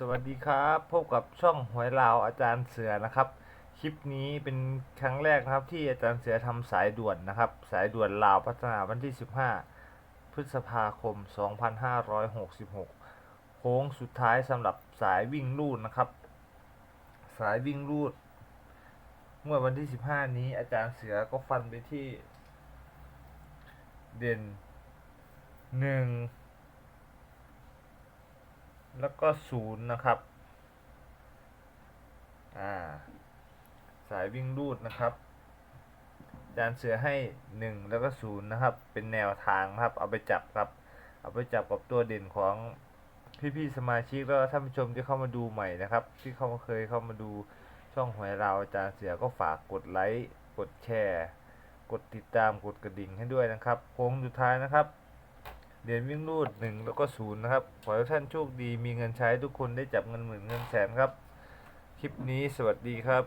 สวัสดีครับพบกับช่องหวยลาวอาจารย์เสือนะครับ คลิปนี้เป็นครั้งแรกนะครับที่อาจารย์เสือทำสายด่วนนะครับ สายด่วนลาวพัฒนาวันที่ 15 พฤษภาคม 2566 โค้งสุดท้ายสำหรับสายวิ่งลูดนะครับ สายวิ่งลูดเมื่อวันที่ 15 นี้อาจารย์เสือก็ฟันไปที่ เด่นหนึ่ง แล้วก็ศูนย์นะครับอ่าสายวิ่งรูดนะครับอาจารย์เสือให้หนึ่งแล้วก็ศูนย์นะครับ เป็นแนวทางนะครับ เอาไปจับครับ เอาไปจับกับตัวเด่นของพี่ๆสมาชิกแล้วท่านผู้ชมที่เข้ามาดูใหม่นะครับ ที่เขาเคยเข้ามาดูช่องหวยเราอาจารย์เสือก็ฝากกดไลค์ กดแชร์ กดติดตาม กดกระดิ่งให้ด้วยนะครับ โค้งสุดท้ายนะครับ เรียนวิ่งรูดหนึ่งแล้วก็ศูนย์นะครับ ขอให้ท่านโชคดีมีเงินใช้ทุกคนได้จับเงินหมื่นเงินแสนครับ คลิปนี้สวัสดีครับ